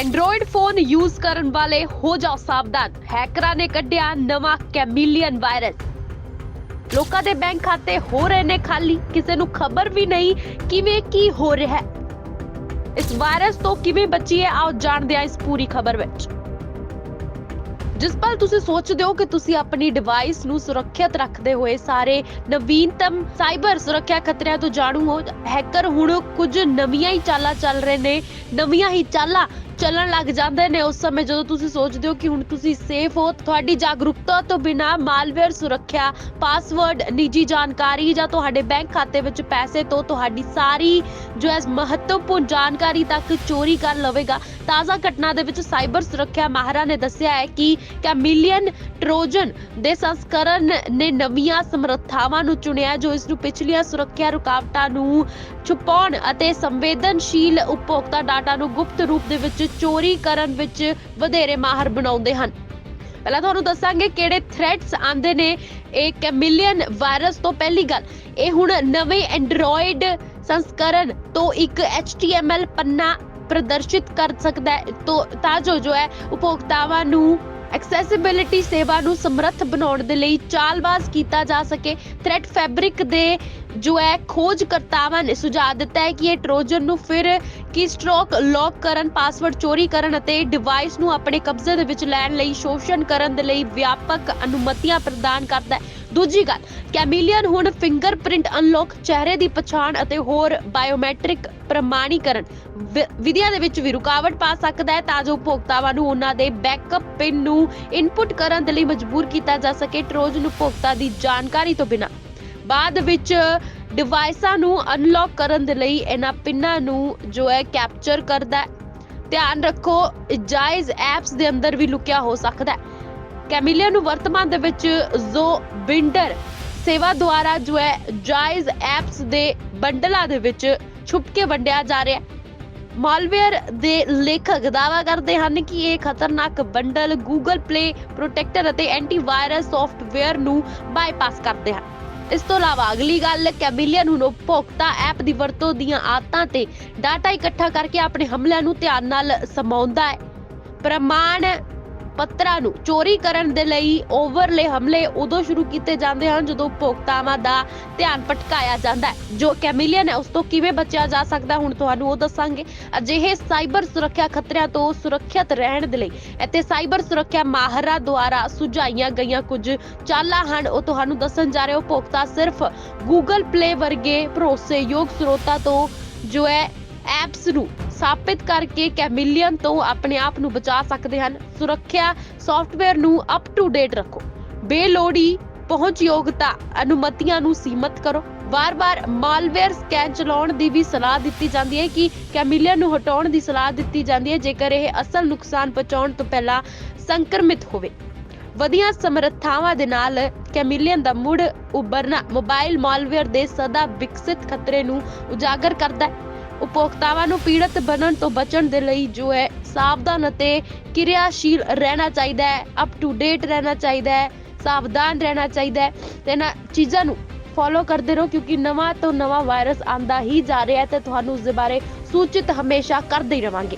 Android phone use ਕਰਨ ਵਾਲੇ ਹੋ ਜਾਓ ਸਾਵਧਾਨ। ਹੈਕਰਾਂ ਨੇ ਕੱਢਿਆ ਨਵਾਂ ਕੈਮੀਲੀਅਨ ਵਾਇਰਸ ਲੋਕਾਂ ਦੇ ਬੈਂਕ ਖਾਤੇ ਹੋ ਰਹੇ ਨੇ ਖਾਲੀ। ਕਿਸੇ ਨੂੰ ਖਬਰ ਵੀ ਨਹੀਂ ਕਿਵੇਂ ਕੀ ਹੋ ਰਿਹਾ ਹੈ। ਇਸ ਵਾਇਰਸ ਤੋਂ ਕਿਵੇਂ ਬਚੀਏ, ਆਓ ਜਾਣਦੇ ਹਾਂ ਇਸ ਪੂਰੀ ਖਬਰ ਵਿੱਚ। ਜਿਸ ਪਲ ਤੁਸੀਂ ਸੋਚਦੇ ਹੋ ਕਿ ਤੁਸੀਂ ਆਪਣੀ ਡਿਵਾਈਸ ਨੂੰ ਸੁਰੱਖਿਅਤ ਰੱਖਦੇ ਹੋਏ ਸਾਰੇ ਨਵੀਨਤਮ ਸਾਈਬਰ ਸੁਰੱਖਿਆ ਖਤਰਿਆਂ ਤੋਂ ਜਾਣੂ ਹੋ। ਹੈਕਰ ਹੁਣ ਕੁਝ ਨਵੀਆਂ ਹੀ ਚਾਲਾਂ ਚੱਲ ਰਹੇ ਨੇ। ਨਵੀਆਂ ਹੀ ਚਾਲਾਂ ਚੱਲਣ ਲੱਗ ਜਾਂਦੇ ਨੇ ਉਸ ਸਮੇਂ ਜਦੋਂ ਤੁਸੀਂ ਸੋਚਦੇ ਹੋ ਕਿ ਹੁਣ ਤੁਸੀਂ ਸੇਫ ਹੋ, ਤੁਹਾਡੀ ਜਾਗਰੂਕਤਾ ਤੋਂ ਬਿਨਾ ਮਾਲਵੇਅਰ ਸੁਰੱਖਿਆ ਪਾਸਵਰਡ ਨਿੱਜੀ ਜਾਣਕਾਰੀ ਜਾਂ ਤੁਹਾਡੇ ਬੈਂਕ ਖਾਤੇ ਵਿੱਚ ਪੈਸੇ ਤੋਂ ਤੁਹਾਡੀ ਸਾਰੀ ਜੋ ਹੈ ਮਹੱਤਵਪੂਰਨ ਜਾਣਕਾਰੀ ਤੱਕ ਚੋਰੀ ਕਰ ਲਵੇਗਾ। ਤਾਜ਼ਾ ਘਟਨਾ ਦੇ ਵਿੱਚ ਸਾਈਬਰ ਸੁਰੱਖਿਆ ਮਾਹਰਾਂ ਨੇ ਦੱਸਿਆ ਹੈ ਕਿ ਕੈਮੀਲੀਅਨ ਟ੍ਰੋਜਨ ਦੇ ਸੰਸਕਰਨ ਨੇ ਨਵੀਆਂ ਸਮਰੱਥਾਵਾਂ ਨੂੰ ਚੁਣਿਆ ਜੋ ਇਸ ਨੂੰ ਪਿਛਲੀਆਂ ਸੁਰੱਖਿਆ ਰੁਕਾਵਟਾਂ ਨੂੰ ਛੁਪਾਉਣ ਅਤੇ ਸੰਵੇਦਨਸ਼ੀਲ ਉਪਭੋਗਤਾ ਡਾਟਾ ਨੂੰ ਗੁਪਤ ਰੂਪ ਦੇ ਵਿੱਚ ਚੋਰੀ ਕਰਨ ਵਿੱਚ ਵਧੇਰੇ ਮਾਹਰ ਬਣਾਉਂਦੇ ਹਨ। ਪਹਿਲਾਂ ਤੁਹਾਨੂੰ ਦੱਸਾਂਗੇ ਕਿਹੜੇ ਥ੍ਰੈਟਸ ਆਂਦੇ ਨੇ। ਇਹ ਕੈਮੀਲੀਅਨ ਵਾਇਰਸ ਤੋਂ ਪਹਿਲੀ ਗੱਲ, ਇਹ ਹੁਣ ਨਵੇਂ ਐਂਡਰੋਇਡ ਸੰਸਕਰਣ ਤੋਂ ਇੱਕ HTML ਪੰਨਾ ਪ੍ਰਦਰਸ਼ਿਤ ਕਰ ਸਕਦਾ ਹੈ। ਤਾਂ ਜੋ ਜੋ ਹੈ, ਉਪਭੋਗਤਾਵਾਂ ਨੂੰ ਐਕਸੈਸਿਬਿਲਿਟੀ ਸੇਵਾ ਨੂੰ ਸਮਰੱਥ ਬਣਾਉਣ ਦੇ ਲਈ ਚਾਲਬਾਜ਼ ਕੀਤਾ ਜਾ ਸਕੇ। ਥ੍ਰੈਟ ਫੈਬਰਿਕ ਦੇ ਜੋ ਹੈ, ਖੋਜਕਰਤਾਵਾਂ ਨੇ ਸੁਝਾਅ ਦਿੱਤਾ ਹੈ ਕਿ ਇਹ ਟ੍ਰੋਜਨ ਨੂੰ ਫਿਰ ਕੀ ਸਟ੍ਰੋਕ ਲੌਕ ਕਰਨ ਪਾਸਵਰਡ ਚੋਰੀ ਕਰਨ ਅਤੇ ਡਿਵਾਈਸ ਨੂੰ ਆਪਣੇ ਕਬਜ਼ੇ ਦੇ ਵਿੱਚ ਲੈਣ ਲਈ ਸ਼ੋਸ਼ਣ ਕਰਨ ਦੇ ਲਈ ਵਿਆਪਕ ਅਨੁਮਤੀਆਂ ਪ੍ਰਦਾਨ ਕਰਦਾ ਹੈ। ਦੂਜੀ ਗੱਲ, ਕੈਮੀਲੀਅਨ ਹੁਣ ਫਿੰਗਰਪ੍ਰਿੰਟ ਅਨਲੌਕ ਚਿਹਰੇ ਦੀ ਪਛਾਣ ਅਤੇ ਹੋਰ ਬਾਇਓਮੈਟ੍ਰਿਕ ਪ੍ਰਮਾਣੀਕਰਨ ਵਿਧੀਆਂ ਦੇ ਵਿੱਚ ਵੀ ਰੁਕਾਵਟ ਪਾ ਸਕਦਾ ਹੈ ਤਾਂ ਜੋ ਉਪਭੋਗਤਾਵਾਂ ਨੂੰ ਉਹਨਾਂ ਦੇ ਬੈਕਅਪ ਪਿਨ ਨੂੰ ਇਨਪੁਟ ਕਰਨ ਦੇ ਲਈ ਮਜਬੂਰ ਕੀਤਾ ਜਾ ਸਕੇ। ਟ੍ਰੋਜਨ ਉਪਭੋਗਤਾ ਦੀ ਜਾਣਕਾਰੀ ਤੋਂ ਬਿਨਾਂ। ਬਾਅਦ ਵਿੱਚ ਡਿਵਾਈਸਾਂ ਨੂੰ ਅਨਲੌਕ ਕਰਨ ਦੇ ਲਈ ਇਹਨਾਂ ਪਿੰਨਾਂ ਨੂੰ ਜੋ ਹੈ ਕੈਪਚਰ ਕਰਦਾ ਹੈ। ਧਿਆਨ ਰੱਖੋ ਜਾਇਜ਼ ਐਪਸ ਦੇ ਅੰਦਰ ਵੀ ਲੁਕਿਆ ਹੋ ਸਕਦਾ ਹੈ। ਕੈਮੀਲੀਆ ਨੂੰ ਵਰਤਮਾਨ ਦੇ ਵਿੱਚ ਜ਼ੋ ਬਿੰਡਰ ਸੇਵਾ ਦੁਆਰਾ ਜੋ ਹੈ ਜਾਇਜ਼ ਐਪਸ ਦੇ ਬੰਡਲਾਂ ਦੇ ਵਿੱਚ ਛੁਪ ਕੇ ਵੰਡਿਆ ਜਾ ਰਿਹਾ ਹੈ। ਮਾਲਵੇਅਰ ਦੇ ਲੇਖਕ ਦਾਅਵਾ ਕਰਦੇ ਹਨ ਕਿ ਇਹ ਖਤਰਨਾਕ ਬੰਡਲ Google Play ਪ੍ਰੋਟੈਕਟਰ ਅਤੇ ਐਂਟੀਵਾਇਰਸ ਸੌਫਟਵੇਅਰ ਨੂੰ ਬਾਈਪਾਸ ਕਰਦੇ ਹਨ। ਇਸ ਤੋਂ ਇਲਾਵਾ ਅਗਲੀ ਗੱਲ, ਕੈਬਿਲੀਅਨ ਹੁਣ ਉਪਭੋਗਤਾ ਐਪ ਦੀ ਵਰਤੋਂ ਦੀਆਂ ਆਦਤਾਂ ਤੇ ਡਾਟਾ ਇਕੱਠਾ ਕਰਕੇ ਆਪਣੇ ਹਮਲਿਆਂ ਨੂੰ ਧਿਆਨ ਨਾਲ ਸਮਾਉਂਦਾ ਹੈ। ਪ੍ਰਮਾਣ ਪੱਤਰਾਂ ਨੂੰ ਚੋਰੀ ਕਰਨ ਦੇ ਲਈ ਓਵਰਲੇ ਹਮਲੇ ਉਦੋਂ ਸ਼ੁਰੂ ਕੀਤੇ ਜਾਂਦੇ ਹਨ ਜਦੋਂ ਉਪਭੋਗਤਾਵਾਂ ਦਾ ਧਿਆਨ ਭਟਕਾਇਆ ਜਾਂਦਾ ਹੈ। ਜੋ ਕੈਮੀਲੀਅਨ ਹੈ, ਉਸ ਤੋਂ ਕਿਵੇਂ ਬਚਿਆ ਜਾ ਸਕਦਾ ਹੁਣ ਤੁਹਾਨੂੰ ਉਹ ਦੱਸਾਂਗੇ। ਅਜਿਹੇ ਸਾਈਬਰ ਸੁਰੱਖਿਆ ਖਤਰਿਆਂ ਤੋਂ ਸੁਰੱਖਿਅਤ ਰਹਿਣ ਦੇ ਲਈ ਅਤੇ ਸਾਈਬਰ ਸੁਰੱਖਿਆ ਮਾਹਰਾਂ ਦੁਆਰਾ ਸੁਝਾਈਆਂ ਗਈਆਂ ਕੁਝ ਚਾਲਾਂ ਹਨ। ਉਹ ਤੁਹਾਨੂੰ ਦੱਸਣ ਜਾ ਰਹੇ ਉਪਭੋਗਤਾ ਸਿਰਫ Google Play ਵਰਗੇ ਭਰੋਸੇਯੋਗ ਸਰੋਤਾਂ ਤੋਂ ਜੋ ਹੈ ਐਪਸ ਨੂੰ ਸਥਾਪਿਤ ਕਰਕੇ ਕੈਮੀਲੀਅਨ ਤੋਂ ਆਪਣੇ ਆਪ ਨੂੰ ਬਚਾ ਸਕਦੇ ਹਨ। ਸੁਰੱਖਿਆ ਸੌਫਟਵੇਅਰ ਨੂੰ ਅਪ ਟੂ ਡੇਟ ਰੱਖੋ। ਬੇਲੋੜੀ ਪਹੁੰਚਯੋਗਤਾ ਅਨੁਮਤੀਆਂ ਨੂੰ ਸੀਮਤ ਕਰੋ। ਵਾਰ-ਵਾਰ ਮਾਲਵੇਅਰ ਸਕੈਨ ਚਲਾਉਣ ਦੀ ਵੀ ਸਲਾਹ ਦਿੱਤੀ ਜਾਂਦੀ ਹੈ ਕਿ ਕੈਮੀਲੀਅਨ ਨੂੰ ਹਟਾਉਣ ਦੀ ਸਲਾਹ ਦਿੱਤੀ ਜਾਂਦੀ ਹੈ, ਜੇਕਰ ਇਹ ਅਸਲ ਨੁਕਸਾਨ ਪਹੁੰਚਾਉਣ ਤੋਂ ਪਹਿਲਾਂ ਸੰਕਰਮਿਤ ਹੋਵੇ। ਵਧੀਆਂ ਸਮਰੱਥਾਵਾਂ ਦੇ ਨਾਲ ਕੈਮੀਲੀਅਨ ਦਾ ਮੁੜ ਉਭਰਨਾ ਮੋਬਾਈਲ ਮਾਲਵੇਅਰ ਦੇ ਸਦਾ ਵਿਕਸਿਤ ਖਤਰੇ ਨੂੰ ਉਜਾਗਰ ਕਰਦਾ ਹੈ। ਉਪਭੋਗਤਾਵਾਂ ਨੂੰ ਪੀੜਤ ਬਣਨ ਤੋਂ ਬਚਣ ਦੇ ਲਈ ਜੋ ਹੈ ਸਾਵਧਾਨ ਅਤੇ ਕਿਰਿਆਸ਼ੀਲ ਰਹਿਣਾ ਚਾਹੀਦਾ ਹੈ ਅਪ ਟੂ ਡੇਟ ਰਹਿਣਾ ਚਾਹੀਦਾ ਹੈ, ਸਾਵਧਾਨ ਰਹਿਣਾ ਚਾਹੀਦਾ ਹੈ। ਤੇ ਇਹਨਾਂ ਚੀਜ਼ਾਂ ਨੂੰ ਫੋਲੋ ਕਰਦੇ ਰਹੋ ਕਿਉਂਕਿ ਨਵਾਂ ਤੋਂ ਨਵਾਂ ਵਾਇਰਸ ਆਂਦਾ ਹੀ ਜਾ ਰਿਹਾ ਹੈ ਤੇ ਤੁਹਾਨੂੰ ਉਸ ਦੇ ਬਾਰੇ ਸੂਚਿਤ ਹਮੇਸ਼ਾ ਕਰਦੇ ਹੀ ਰਵਾਂਗੇ।